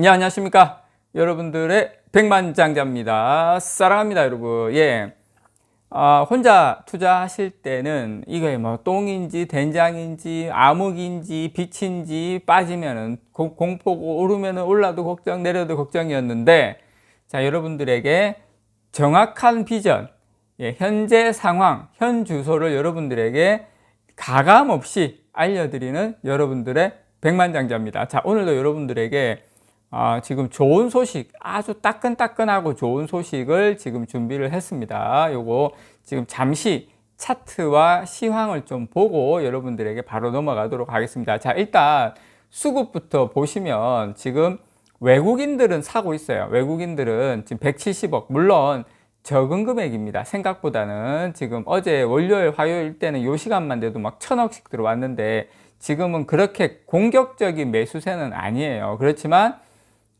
예, 안녕하십니까. 여러분들의 백만장자입니다. 사랑합니다, 여러분. 예. 아, 혼자 투자하실 때는 이게 뭐 똥인지 된장인지 암흑인지 빛인지 빠지면은 고- 공포고 오르면은 올라도 걱정 내려도 걱정이었는데 자, 여러분들에게 정확한 비전, 예, 현재 상황, 현 주소를 여러분들에게 가감 없이 알려드리는 여러분들의 백만장자입니다. 자, 오늘도 여러분들에게 아, 지금 좋은 소식, 아주 따끈따끈하고 좋은 소식을 지금 준비를 했습니다. 요거 지금 잠시 차트와 시황을 좀 보고 여러분들에게 바로 넘어가도록 하겠습니다. 자, 일단 수급부터 보시면 지금 외국인들은 사고 있어요. 외국인들은 지금 170억, 물론 적은 금액입니다. 생각보다는 지금 어제 월요일, 화요일 때는 요 시간만 돼도 막 천억씩 들어왔는데 지금은 그렇게 공격적인 매수세는 아니에요. 그렇지만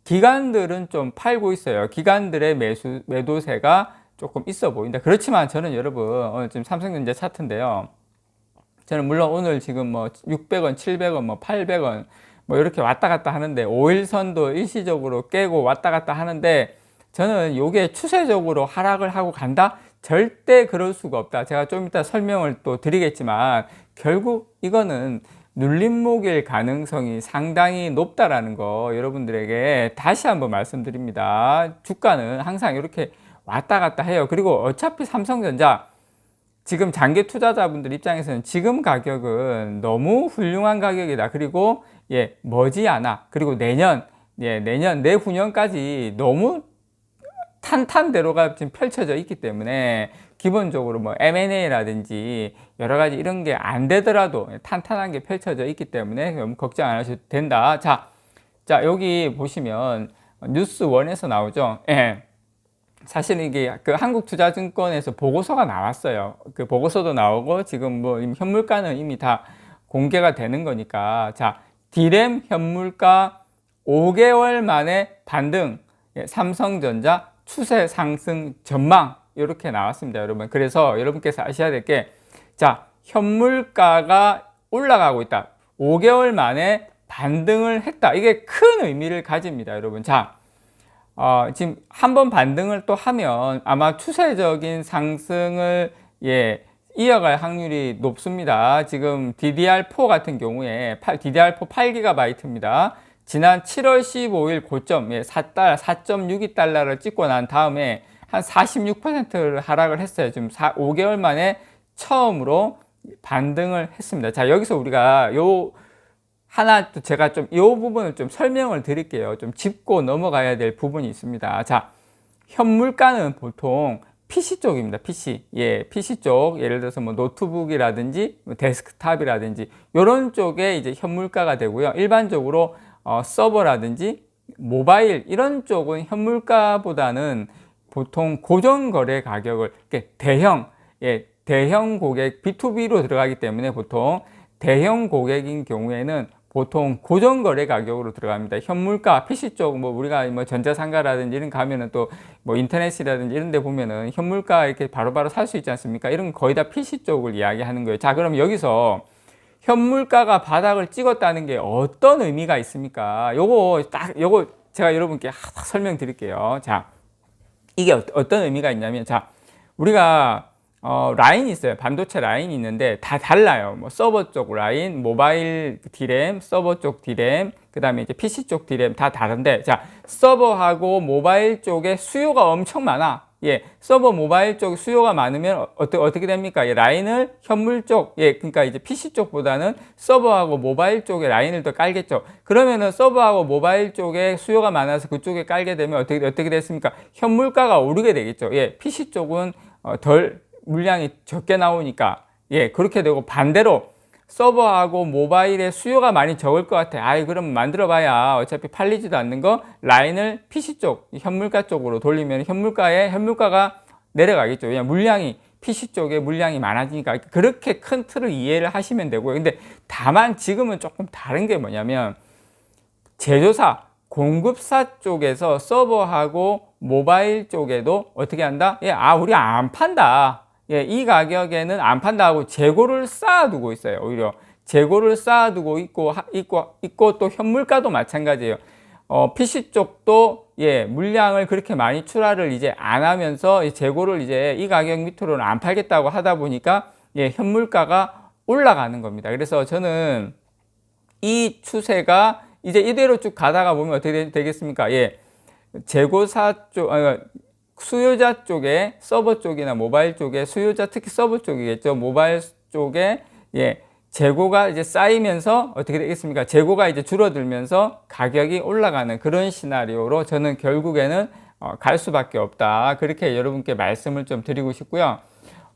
기관들은 좀 팔고 있어요. 기관들의 매수, 매도세가 조금 있어 보인다. 그렇지만 저는 여러분, 오늘 지금 삼성전자 차트인데요. 저는 물론 오늘 지금 뭐 600원, 700원, 뭐 800원, 뭐 이렇게 왔다 갔다 하는데 5일선도 일시적으로 깨고 왔다 갔다 하는데 저는 이게 추세적으로 하락을 하고 간다? 절대 그럴 수가 없다. 제가 좀 이따 설명을 또 드리겠지만 결국 이거는 눌림목일 가능성이 상당히 높다라는 거 여러분들에게 다시 한번 말씀드립니다. 주가는 항상 이렇게 왔다 갔다 해요. 그리고 어차피 삼성전자 지금 장기 투자자분들 입장에서는 지금 가격은 너무 훌륭한 가격이다. 그리고 예, 머지않아. 그리고 내년, 예, 내년, 내후년까지 너무 탄탄대로가 지금 펼쳐져 있기 때문에 기본적으로 뭐 M&A라든지 여러 가지 이런 게 안 되더라도 탄탄한 게 펼쳐져 있기 때문에 너무 걱정 안 하셔도 된다. 자, 자, 여기 보시면 뉴스 원에서 나오죠. 예. 사실 이게 그 한국투자증권에서 보고서가 나왔어요. 그 보고서도 나오고 지금 뭐 현물가는 이미 다 공개가 되는 거니까 자 디램 현물가 5개월 만에 반등 예, 삼성전자 추세 상승 전망 이렇게 나왔습니다, 여러분. 그래서 여러분께서 아셔야 될 게 자 현물가가 올라가고 있다. 5개월 만에 반등을 했다. 이게 큰 의미를 가집니다, 여러분. 자. 어, 지금 한 번 반등을 또 하면 아마 추세적인 상승을 예, 이어갈 확률이 높습니다. 지금 DDR4 같은 경우에 8, DDR4 8GB입니다. 지난 7월 15일 고점 예, 4달러, 4.62달러를 찍고 난 다음에 한 46%를 하락을 했어요. 지금 4, 5개월 만에 처음으로 반등을 했습니다. 자, 여기서 우리가 요 하나 또 제가 좀이 부분을 좀 설명을 드릴게요. 좀 짚고 넘어가야 될 부분이 있습니다. 자, 현물가는 보통 PC 쪽입니다. PC. 예, PC 쪽. 예를 들어서 뭐 노트북이라든지 뭐 데스크탑이라든지 이런 쪽에 이제 현물가가 되고요. 일반적으로 어, 서버라든지 모바일 이런 쪽은 현물가보다는 보통 고정 거래 가격을 대형 예, 대형 고객 B2B로 들어가기 때문에 보통 대형 고객인 경우에는 보통 고정 거래 가격으로 들어갑니다. 현물가 PC 쪽 뭐 우리가 뭐 전자상가라든지 이런 가면은 또 뭐 인터넷이라든지 이런 데 보면은 현물가 이렇게 바로바로 살 수 있지 않습니까? 이런 거의 다 PC 쪽을 이야기하는 거예요. 자, 그럼 여기서 현물가가 바닥을 찍었다는 게 어떤 의미가 있습니까? 요거 딱 요거 제가 여러분께 딱 설명드릴게요. 자, 이게 어- 어떤 의미가 있냐면 자, 우리가 어, 라인이 있어요. 반도체 라인이 있는데 다 달라요. 뭐 서버 쪽 라인, 모바일 디램, 서버 쪽 디램, 그 다음에 이제 PC 쪽 디램 다 다른데 자, 서버하고 모바일 쪽에 수요가 엄청 많아. 예, 서버 모바일 쪽 수요가 많으면 어- 어떻게, 어떻게 됩니까? 예, 라인을 현물 쪽, 예, 그러니까 이제 PC 쪽보다는 서버하고 모바일 쪽에 라인을 더 깔겠죠. 그러면은 서버하고 모바일 쪽에 수요가 많아서 그쪽에 깔게 되면 어떻게, 어떻게 됐습니까? 현물가가 오르게 되겠죠. 예, PC 쪽은 어, 덜 물량이 적게 나오니까 예 그렇게 되고 반대로 서버하고 모바일에 수요가 많이 적을 것 같아. 아이 그럼 만들어봐야 어차피 팔리지도 않는 거 라인을 PC 쪽 현물가 쪽으로 돌리면 현물가에 현물가가 내려가겠죠. 왜냐 물량이 PC 쪽에 물량이 많아지니까 그렇게 큰 틀을 이해를 하시면 되고요. 근데 다만 지금은 조금 다른 게 뭐냐면 제조사, 공급사 쪽에서 서버하고 모바일 쪽에도 어떻게 한다? 예, 아, 우리 안 판다. 예, 이 가격에는 안 판다 하고 재고를 쌓아두고 있어요. 오히려 재고를 쌓아두고 있고, 하- 있고, 있고 또 현물가도 마찬가지예요. 어, PC 쪽도 예, 물량을 그렇게 많이 출하를 이제 안 하면서 이 재고를 이제 이 가격 밑으로는 안 팔겠다고 하다 보니까 예, 현물가가 올라가는 겁니다. 그래서 저는 이 추세가 이제 이대로 쭉 가다가 보면 어떻게 되, 겠습니까 예. 재고사 쪽, 아, 수요자 쪽에 서버 쪽이나 모바일 쪽에 수요자 특히 서버 쪽이겠죠. 모바일 쪽에 예. 재고가 이제 쌓이면서 어떻게 되겠습니까? 재고가 이제 줄어들면서 가격이 올라가는 그런 시나리오로 저는 결국에는 어, 갈 수밖에 없다. 그렇게 여러분께 말씀을 좀 드리고 싶고요.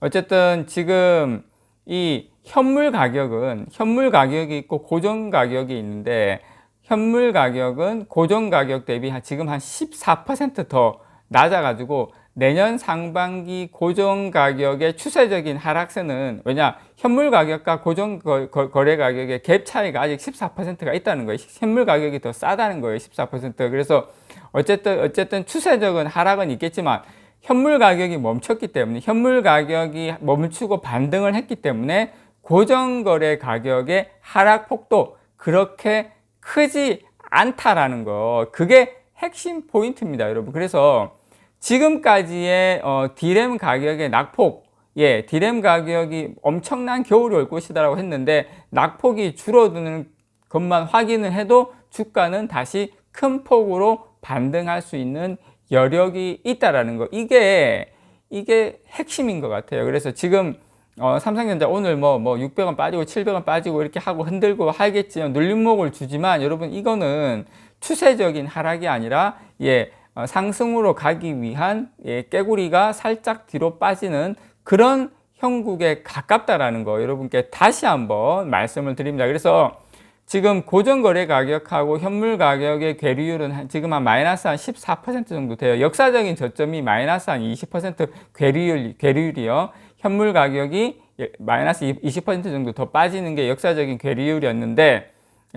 어쨌든 지금 이 현물 가격은 현물 가격이 있고 고정 가격이 있는데 현물 가격은 고정 가격 대비 한- 지금 한 14%더 낮아가지고 내년 상반기 고정 가격의 추세적인 하락세는 왜냐 현물 가격과 고정 거래 가격의 갭 차이가 아직 14%가 있다는 거예요. 현물 가격이 더 싸다는 거예요. 14%. 그래서 어쨌든 어쨌든 추세적인 하락은 있겠지만 현물 가격이 멈췄기 때문에 현물 가격이 멈추고 반등을 했기 때문에 고정 거래 가격의 하락 폭도 그렇게 크지 않다라는 거. 그게 핵심 포인트입니다, 여러분. 그래서 지금까지의 어, 디램 가격의 낙폭, 예, 디램 가격이 엄청난 겨울이 올 것이다라고 했는데 낙폭이 줄어드는 것만 확인을 해도 주가는 다시 큰 폭으로 반등할 수 있는 여력이 있다라는 거. 이게 이게 핵심인 것 같아요. 그래서 지금 어, 삼성전자 오늘 뭐, 뭐 600원 빠지고 700원 빠지고 이렇게 하고 흔들고 하겠지만 눌림목을 주지만 여러분 이거는 추세적인 하락이 아니라 예, 어, 상승으로 가기 위한 예, 깨구리가 살짝 뒤로 빠지는 그런 형국에 가깝다라는 거 여러분께 다시 한번 말씀을 드립니다. 그래서 지금 고정거래 가격하고 현물 가격의 괴리율은 한- 지금 한 마이너스 한 14% 정도 돼요. 역사적인 저점이 마이너스 한 20% 괴리율, 괴리율이요. 현물 가격이 예, 마이너스 20% 정도 더 빠지는 게 역사적인 괴리율이었는데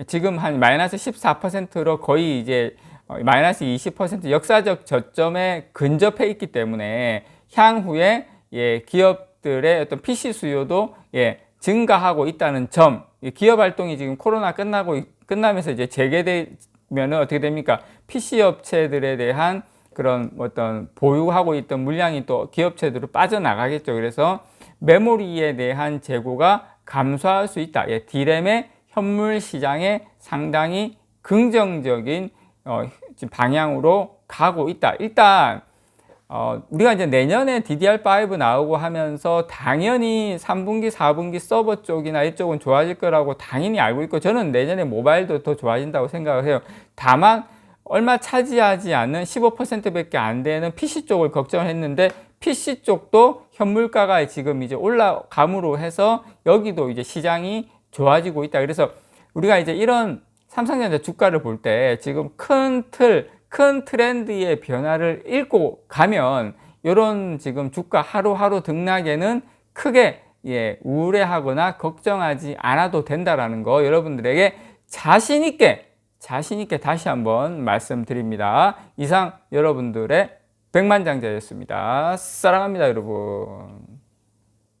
지금 한 마이너스 14%로 거의 이제 어, 마이너스 20% 역사적 저점에 근접해 있기 때문에 향후에 예, 기업들의 어떤 PC 수요도 예, 증가하고 있다는 점, 이 기업 활동이 지금 코로나 끝나고 끝나면서 이제 재개되면은 어떻게 됩니까? PC 업체들에 대한 그런 어떤 보유하고 있던 물량이 또 기업체들로 빠져나가겠죠. 그래서 메모리에 대한 재고가 감소할 수 있다. 예, 디램의 현물 시장에 상당히 긍정적인 어, 지금 방향으로 가고 있다. 일단 어, 우리가 이제 내년에 DDR5 나오고 하면서 당연히 3분기, 4분기 서버 쪽이나 이쪽은 좋아질 거라고 당연히 알고 있고 저는 내년에 모바일도 더 좋아진다고 생각을 해요. 다만 얼마 차지하지 않는 15%밖에 안 되는 PC 쪽을 걱정을 했는데 PC 쪽도 현물가가 지금 이제 올라감으로 해서 여기도 이제 시장이 좋아지고 있다. 그래서 우리가 이제 이런 삼성전자 주가를 볼 때 지금 큰 틀, 큰 트렌드의 변화를 읽고 가면 이런 지금 주가 하루하루 등락에는 크게 예, 우울해하거나 걱정하지 않아도 된다라는 거 여러분들에게 자신 있게 자신 있게 다시 한번 말씀드립니다. 이상 여러분들의 백만장자였습니다. 사랑합니다, 여러분.